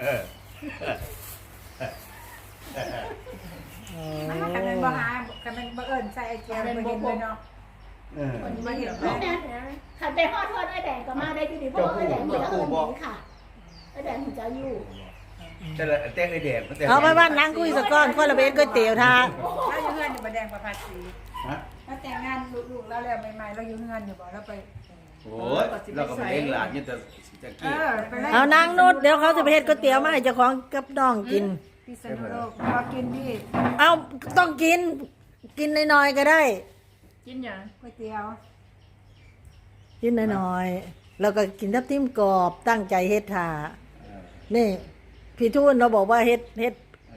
เออมันกันเป็นบ่หากันเป็นบ่เอิญใส่ไอเจียบ่เห็นเลยเนาะเออคนบ่เห็นนี่นะขันไปฮอดทอดไอ้แดงก็มาได้ที่ดีเพราะไอ้แดงมันจะเอิญหนีค่ะไอ้แดงมันจะอยู่แต่ละแต่ไอแดดมันแต่เอาไปบ้านนั่งคุยสักก้อนคนละเบนก๋วยเตี๋ยวท่าเราอยู่เฮือนอยู่บ่แดงประภาสีฮะถ้าแต่งงานลูกๆแล้วแล้วใหม่ๆเราอยู่เฮือนอยู่บ่เราไป โอ้ยเราก็ไปเล่นหลานเนี่ยแต่จะเอกี้อไปเล่นเอานางนุชเดี๋ยวเขาจะไปเฮ็ดก๋วยเตี๋ยวมาให้เจ้าของกับน้องกิน พิษณุโลกเรากินพี่เอาต้องกิน กินน้อยๆก็ได้ กินอย่างก๋วยเตี๋ยวกินน้อยๆแล้วก็กินทับทิมกรอบตั้งใจเฮ็ดทานี่ พี่ทูนเราบอกว่าเฮ็ดเฮ็ด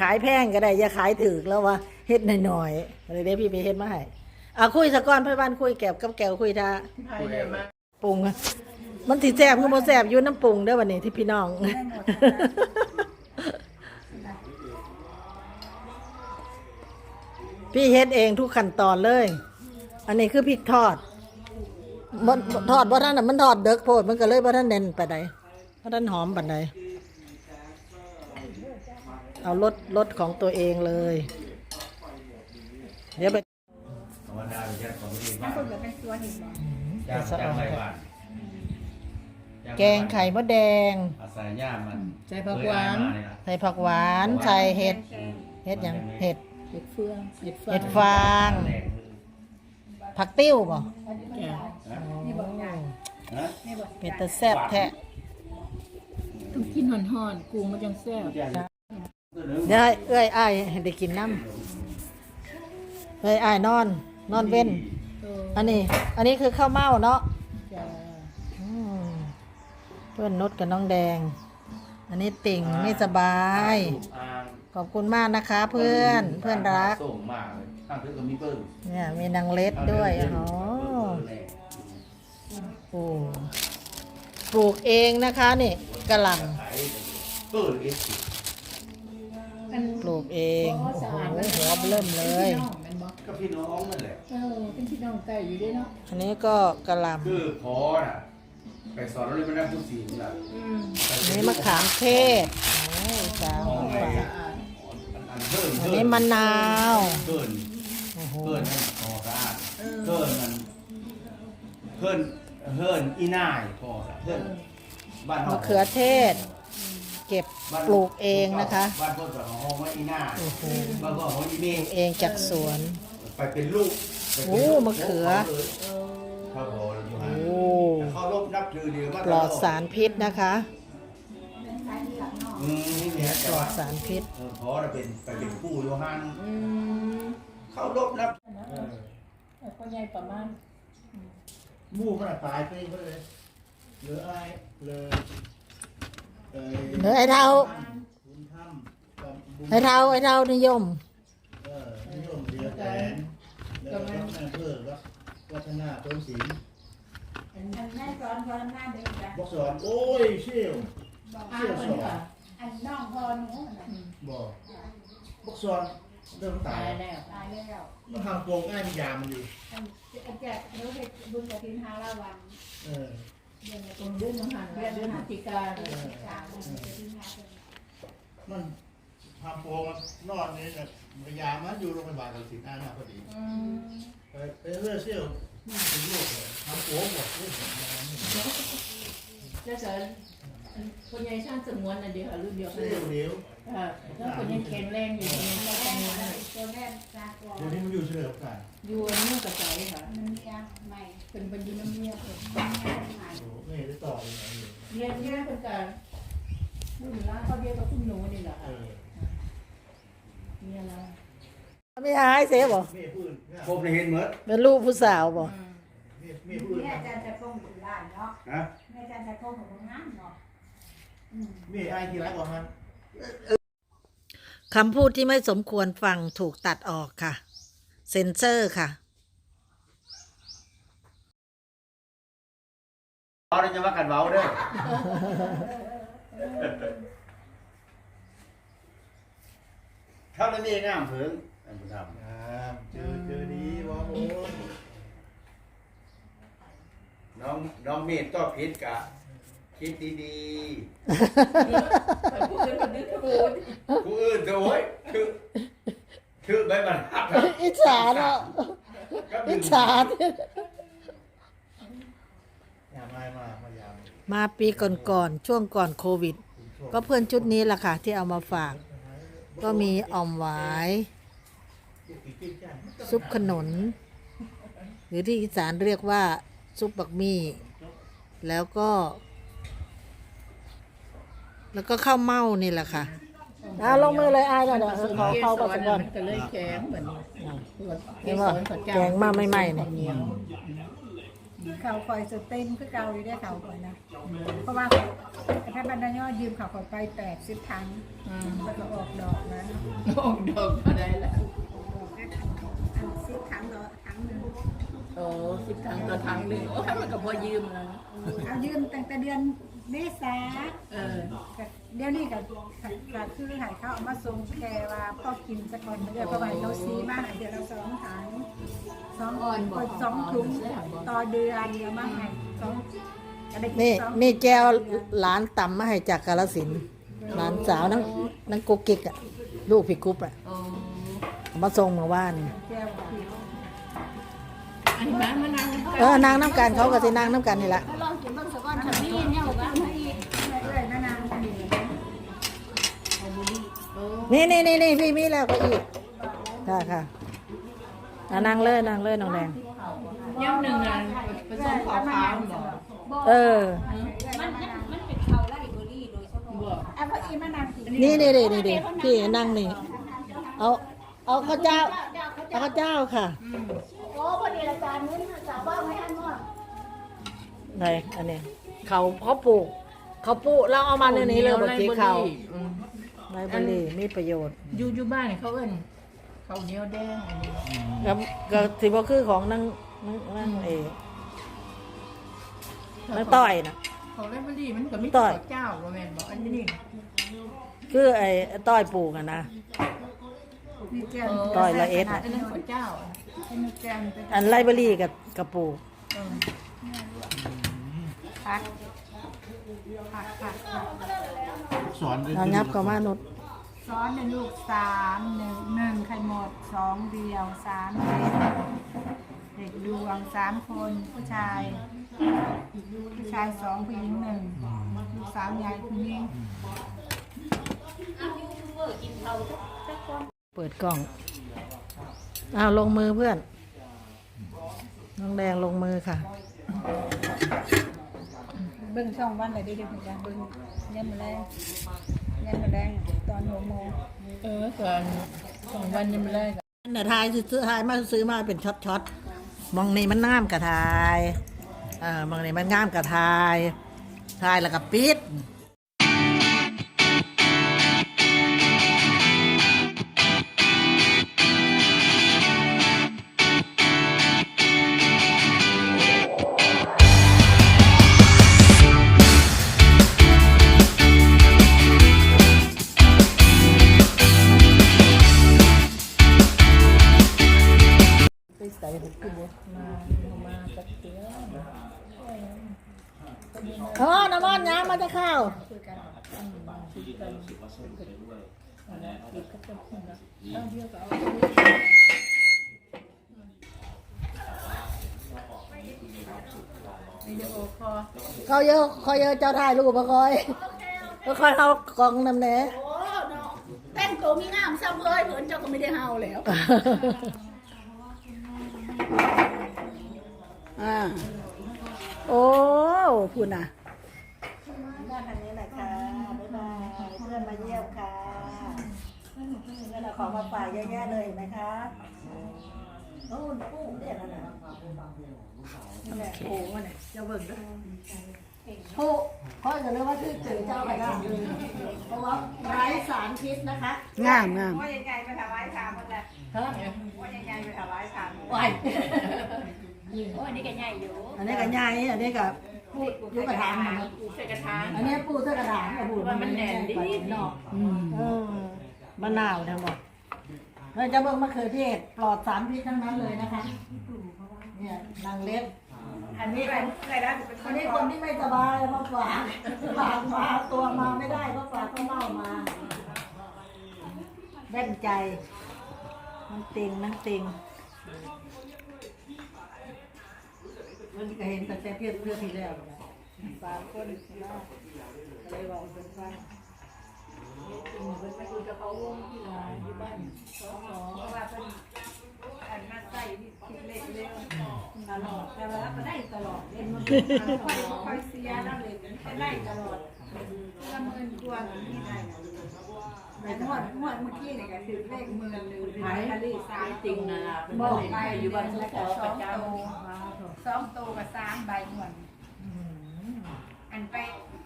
ขายแพงก็ได้ อย่าขายถือแล้วว่าเฮ็ดน้อยๆเลยเดี๋ยวพี่ไปเฮ็ดมาให้เอาคุยสักก้อนพี่บ้านคุยแก้วกับแก้วคุยทาภายในมา ปรุงอะมันสิแซ่บคือบ่แซ่บอยู่น้ำปรุงเด้อวันนี้ที่พี่น้อง พี่เฮ็ดเองทุกขั้นตอนเลย อันนี้คือพริกทอดมันทอดบ่ทันน่ะมันทอดเด็กโพดมันก็เลยบ่ทันเด่นปานใดบ่ทันหอมปานใดเอารสรสของตัวเองเลย เดี๋ยวไปธรรมดาเป็นแค่ของดีนั่มานกคนก็เป็นตัวเห็นบ่ จ้างจ้างไรบ้านแกงไข่มดแดง อาศัยย่ามันใจผักหวาน ใส่ผักหวาน ใส่เห็ดแกงเห็ดหยังเห็ด เห็ดเฟืองเห็ดฟาเห็งดฟาง ผักติ้วบ่นี่บ่ใหญ่ฮะนี่บ่เป็ดตะแซ่บแท้ต้องกินห่อนๆกุ้งมันจังแซ่บเดี๋ยวเอ้ยอ้ายให้ได้กินน้ำเอ้ยอ้ายนอน นอนเว้นเอออันนี้ อันนี้คือข้าวเม่าเนาะจ้าอืมเพื่อนนุชกับน้องแดง อันนี้ติ่งไม่สบาย ขอบคุณมากนะคะ เพื่อนเพื่อนรัก ส่งมากเลยข้างเพื่อนก็มีเปิ้ลเนี่ยมีนางเล็ดด้วยอ๋อโอ้ปลูกเองนะคะนี่กระหล่ำขายเปิ้ลเอสปลูกเองโอ้โหหัวเริ่มเลยเป็นบ่ ก็พี่น้องนั่นแหละ เออเป็นพี่น้องไก่อยู่ด้วยเนาะอันนี้ก็กระหล่คือพอน่ะไปสอนเราเลยไม่ได้ผู้ศีลน่ะอืมำอันนี้มะขามเทศโอ้ยสาวของฝาไงกอันเพิ่นอันนี้มะนาวเพิ่นโอ้โหเพิ่นให้พอสะอาดเพิ่นมันเพิ่นเพิ่นอีน่ายพอสะเพิ่นบ้านมะเขือเทศ เก็บปลูกเองนะคะบ้านเพิ่นกับห้องว่าอีน่าโอ้โหบ้านก็ห้องอีเมปลูกเองจากสวน ไปเป็นลูกไปเป็นโอ้ลูกมะเขือ ครับผมอยู่โอ้ฮะเขาลบนับถือดีว่าปลอดสารพิษนะคะอืมนี่เนี่ยปแต่ลอว่าดสารพิษเออพอเราเป็นไปเป็นผู้โยฮันอืมเขาลบนับแต่ก็ใหญ่ประมาณหมู่มันอะตายไปก็เลยเหลือไอ้เลยเอ่ยเหลือไอ้เท่าคุณถ้ำกับบุญไอ้เท่าไอ้เท่านิยมเออนิยมเดียวแท นแล้วก็แม่เพื่อวัดวัฒนาต้นศิลป์อันนั้นแม่สอนพอทำงานเด็กจ้ะบอกสอนโอ้ยเชี่ยวบอกอ้าวคนค่ะอันน้องพอหนูน่ะบอกบอกสอนเริ่มตาตายยแล้วตายแล้วมันทำโกงง่ายมียามันอยู่อันอันแจกหนูเฮ็ดบุญกฐินหาละวันเออเดือนละตรงเรื่องมหันต์และเรื่องพฤติการเดือนละสามบุญกฐินหาเดือนละมันทำโกงมันนอนนี่นะ มียามันอยู่โรงพยาบาลกันสิบห้าหน้าพอดีอืมไปไปเรื่อยเชี่ยวเป็นโรคเลยทำโกงหมดเลยแล้วก็คนใหญ่ช่างสงวนอันเดียวรุ่นเดียวกันเชี่ยวเดียวค่ะแล้วคนยังแข็งแรงอยู่ยังตัวแข็งแม่แรงตัวแม่ตากอเดี๋ยวนี้มันอยู่เฉลิมกันอยู่อันนี้กระจายค่ะมันมีอะใหม่เป็นบรรยุน้ำเมียเป็นใหม่โอ้โหไม่ได้ต่อเลยนะอยู่เรียนที่นั่นเป็นการรุ่นร้านเขาเรียกว่าคุณหนูนี่แหละเอค่ะอเนี่ยนะ ไม่หายเสียบ่แม่พูดเนี่ยพบในเห็นเหมือนเป็นลูกผู้สาวบ่อืมแม่แม่พูดแม่นะอาจารย์จะก้มอยู่ร้านเนาะนะแม่อาจารย์จะก้มของงานเนาะอืมแม่ไอ้ที่รักกว่ามันคำพูดที่ไม่สมควรฟังถูกตัดออกค่ะ เซ็นเซอร์ค่ะเราจะมากันเว้าเด้อ เท่านั้นเองงามเถิงอันผู้ทงเจอเจอดีวะโอ้น้องน้องเมธก็ผิดกะ คิดดีๆผู้อื่นคนนึกขบูนๆผู้อื่นเถอะโว้ยคือคือใบบรรทัดนอิจฉาเนาะอิจฉาอย่ามามา มายามมาปีก่อนๆช่วงก่อนโควิด ก็เพื่อนชุดนี้แหละค่ะที่เอามาฝาก ก็มีอ่อมหวาย ซุปขนุนหรือที่อีสานเรียกว่า ซุปบักมี่แล้วก็ แล้วก็ข้าวเม่านี่แหละค่ะอ่าลงมือเลยอายเดี๋ยวขอเข้าก่อนก่อนก็เลยแข็งเหมือนนี่ว่าแกงมาใหม่ๆเนี่ย เขาคอยสเต็มคือเก่าอยู่ได้เขาคอยนะเพราะว่าถ้าบรรดาย่อยืมเขาคอยไปแปดสิบครั้งแล้วก็ออกดอกนะออกดอกก็ได้แล้วสิบครั้งต่อครั้งหนึ่งโอ้สิบครั้งต่อครั้งหนึ่งโอ้ยมันก็พอยืมนะเอายืมตั้งแต่เดือนเมษาเออ เดี๋ยวนี้ก็ก็คือใหายเขาเอามาส่งแกว่าพ่อกินสักคนเดือนประมาณเราซีมาให้เดือนเราสองถังสองสองถุงต่อเดือนเดียวมาให้สองก็ได้กินี่สองนี่แก้วหลานตำมาให้จากกาลสินธุ์หลานสาวนังนังกุกกิกอะลูกพี่กุ๊บอะโอ้เอามาส่งมาว่านแก้วผิวอันนี้มามานั่งเออนางน้ำกันเขาก็สินางน้ำกันนี่แหละลองกินเบิ่งสักก้อนค่ะนี่เนี่ยบอกว่าให้อีก เรื่อยๆแม่นางผิว นี่นี่นี่นี่พี่มีแล้วก็อีกค่ะค่ะอะนางเลยนางเลยน้องแดง ย่ำหนึ่งนะผสมขาวขาวบอกเออมันมันเป็นเขาไล่เบอร์รี่โดยเฉพาะบอกเอาพออีแม่นางผิวนี่นี่นี่นี่นี่พี่นั่งนี่ เอาเอาข้าวเจ้า เอาข้าวเจ้าค่ะโอ้พอดีอาจารย์นี้สาวบ้านไม่ทันหมดไหนอันนี้เขาเขาปลูกเขาปลูกเราเอามาในนี้เลยบนสีเขาอืม ไลบรารีมีประโยชน์อยู่อยู่บ้านเขาเอิ้นข้าวเหนียวแดงอันนี้ก็ก็สิบ่คือของนั่งนั่งนั่งเอนั่งต้อยนะเขาไลบรารีมันก็มีต่อย ข้าวเจ้าว่าแม่นบอกอันนี้นี่คือไอ้ต้อยปลูกอะนะ มีแก้วต่อยละเอ็ด อัน่ะนนั้นข้าวเจ้าเป็นแก้วเป็นอันไลบรารีกับกับปลูกเออผักผักผักผัก สอนเอางับกับมานุษย์ซ้อนในลูกสามหนึ่งหนึ่งไข่หมดสองเดียวสามเด็กเด็กดวงสามคนผู้ชาย ผู้ชายสองผู้หญิงหนึ่งลูกสาวยายผู้หญิงเปิดกล้องอ้าวลงมือเพื่อน น้องแดงลงมือค่ะเบิ้งช่องวันอะไรได้ดีเหมือนกันเบิ้งยันมาแรงยันมาแรงตอนหัวโมงเออก่อนสองวันยังไม่ได้เนี่ยทายซื้อทายมาซื้อมาเป็นช็อตช็อตๆมองนี่มันงามกับทายเออมองนี่มันงามกับทายทายแล้วก็ปิดำมาจะเข้าววิดีโอคอลเขาเยอะเขาเยอะเจ้าถ่ายรูปมาคอยก็คอยเอากล่องนำแหน่โอ้เนาะแต่งตัวมีงามซ้ำเลยเพิ่นเจ้าก็ไม่ได้เฮาแล้วอ่าโอ้คุณอะ ด้านนี้แหละค่ะบ๊ายบายเพื่อนมาเยี่ยมค่ะนี่เราของมาฝากเยอะแยะเลยเห็นไหมคะโอ้ปูเนี่ยนั่นน่ะนั่นแหละปูมันเนี่ยเจ้าเบิ่งด้วยปูเขาจะเรียกว่าชื่อจือเจ้าไปได้เพราะว่าไร้สารพิษนะคะงามงามฮะว่าใหญ่ๆไปถวายทานไหวโอ้ยนี่ก็ใหญ่อยู่ อันนี้กับยายอันนี้กั บปูยุกระถางมันใส่กระถางอันนี้ปูเสื้อกระถางกับปูว่ามันแน่นดีเนาะเออมะนาวทั้งหมดเราจะเบิ่งมะเขือเทศปลอดสารพิษทั้งนั้นเลยนะคะ เนี่ยนางเล็บอันนี้เป็นอันนี้คนที่ไม่สบายมาฝากฝากมาตัวมาไม่ได้ก็ฝากก็เล่ามาแว่นใจน้ำติงน้ำติง มันก็เห็นแต่เพียเพื่อที่แล้วสามคนนะเลยว่าเป็นว่าเป็นไปดูจะเขาวงที่ลาอยู่บ้านสองหอเพราะว่าเพิ่นอันมาใส่คิดเลขเร็วตลอดแต่ว่าก็ได้ตลอดเล่นมันค่อยค่อยเสียแล้วเลยได้ตลอดละหมื่นกว่านี่ได้ แต่งวดงวดเมื่อกี้เนี่ยก็ถือเลขหมื่นหนึ่งขายทะเลสามจริงนะล่ะบอกไปอยู่บ้านนแล้วขก็อสปอระงจโตสองโตกับสามใบหวนอันไป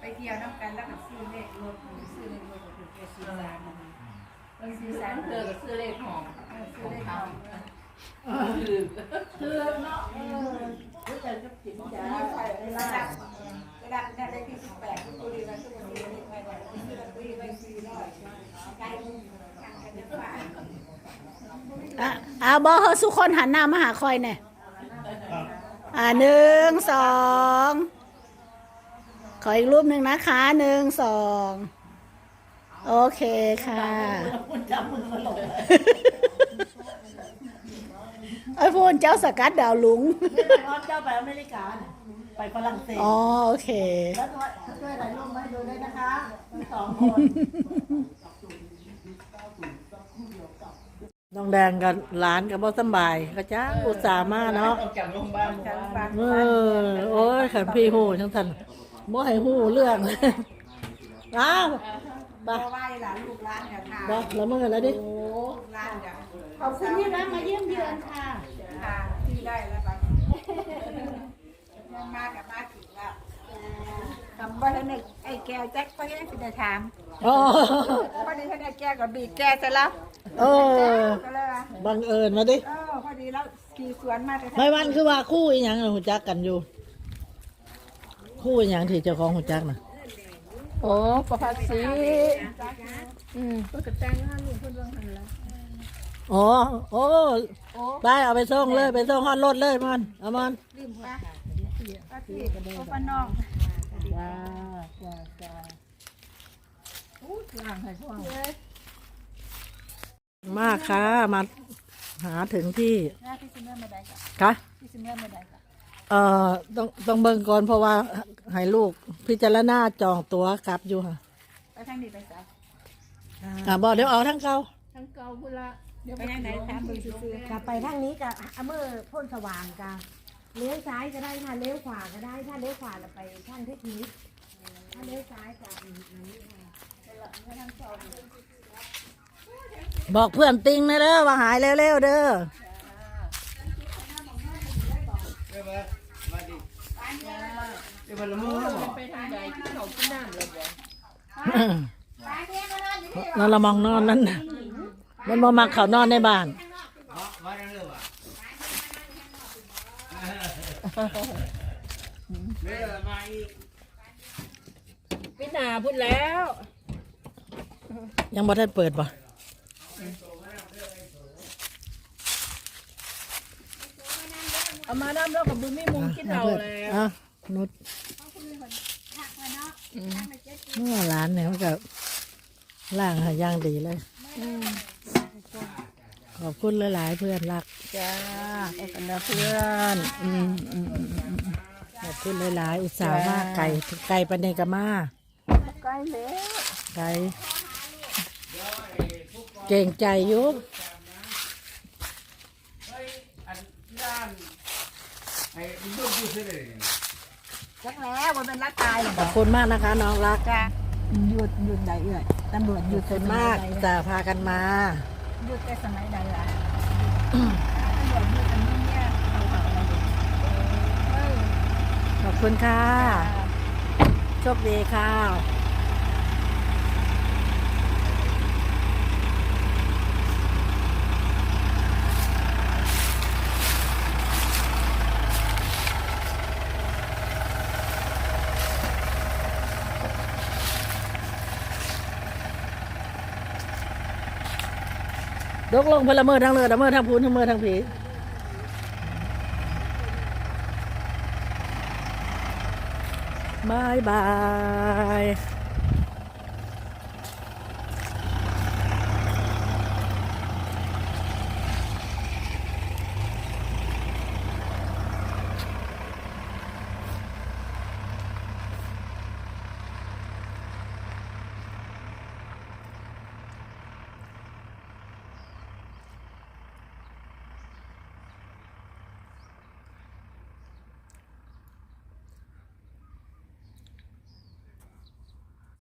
ไปเที่ยวน้ำกันแล้วก็ซื้อเลขรถซื้อเลขรถก็ถือแค่สี่สามเป็นสี่สามเธอกับเสื้อเลขหอมซื้อเลขรถคือคือเนาะ ออรู้จักกับจิตใจใส่ระดับระดับเนี่ยได้ที่สิบแปดทุกคนดีนะทุกคนดีนี่ไปไหนที่เราคุยไปสี่ร้อยไกลมึงทางกันจะฝ่าอะอ่าบอเฮาสุคนหันหน้ามาหาคอยแน่อ่าหนึ่งสองขออีกรูปหนึ่งนะคะหนึ่งสองโอเคค่ะ คุณจับมือมาหลงไอ้พูนเจ้าสกัดดาวหลุงไม่ได้พร้อมเจ้าไปอเมริกาเนี่ยไปฝรั่งเศส อ๋อโอเค แล้วช่วยถ่ายรูปมาให้ดูด้วยนะคะทั้งสองคน น้องแดงกับหลานกับบ่สำบายก็จ้าอุตส่าห์มาเนาะออกจากโรงพยาบาลหมู่บ้านเออโอ้ยขันพี่หูทั้งทันบ่ให้หูเรื่อง อ้าว ไปเพราะว่าหลานลูกหลานเนี่ยทาไปละเมอแล้วดิลูกหลานเนี่ยขอบคุณที่รับมาเยี่ยมเยือนค่ะทาที่ได้แล้วบัดยังมากับมาถึงแล้วคำว่าท่านเนี่ยไอ้แก้วแจ็คก็ยังสิได้ถามอ๋อ พอดีท่านไอ้แก้วก็บีบแก้เสร็จแล้วเออ ก็เลยว่าบังเอิญมาดิ เออพอดีแล้วขี่สวนมาแต่ไม่วันคือว่าคู่อีหยังน่ะหูจักกันอยู่ คู่อีหยังที่เจ้าของหูจักน่ะ โอ้ประภาสีอืมอ๋อโอ้ได้เอาไปส่งเลย ไปส่งฮอดรถเลยมันเอามันลืมปะก็ที่โอปนองจ้าจ้าจ้าล่างให้พ่วงมากค่ะ มาหาถึงที่หน้าที่ซิเมอร์ไม่ได้จ้ะค่ะที่ซิเมอร์ไม่ได้จ้ะ เอ่อต้องต้องเบิ่งก่อนเพราะว่าให้ลูกพิจารณาจองตั๋วกลับอยู่ค่ะไปทางนี้ไปจ้ะอ่าบอกเดี๋ยวเอาทั้งเก่าทั้งเก่าพุ่นละไปทางไหนถามเบิ่งซื่อๆกลับไปทางนี้กับอเมอร์พ่นสว่างกันเลี้ยวซ้ายก็ได้ค่ะเลี้ยวขวาก็ได้ถ้าเลี้ยวขวาเราไปทางเทคนิคถ้าเลี้ยวซ้ายจากอันนี้ค่ะบอกเพื่อนติงนะเด้อว่าหายเร็วๆเด้อ นั่นละมองนอนนั่นน่ะมันบ่มักเขานอนในบ้าน พี่นาพุ่นแล้ว ยังบ่ได้เปิดบ่ เอามาน้ำแล้วกับบุญไม่มุงกินเราแล้วอะนุดเมื่อร้านเนี่ยมันก็ล่างหาย่างดีเลย ขอบคุณหลายๆเพื่อนรัก จ้าเอากันนะเพื่อน อืมอืมอืมอืมขอบคุณหลายๆ อุตส่าห์มาไก่ไก่ปานเนกามาใกล้แล้วไก่เก่งใจอยุบ เฮ้ยอันร้าน ไอ้เบิ่งผู้ซื้อเลยจักแล้วมันเป็นรักตายหรอขอบคุณมากนะคะ น้องรักจ้ะหยุดหยุดใดเอ่ยตำรวจหยุดขอบคุณมากจะพากันมาหยุดแต่สมัยใดล่ะตำรวจหยุดอันนี้เนี่ยเขาเขาอะไรอยู่เฮ้ยขอบคุณค่ะ โชคดีค่ะ ดกลงพลเมือทั้งเลือทั้งเมือทั้งพูนทั้งเมือทั้งผีบายบาย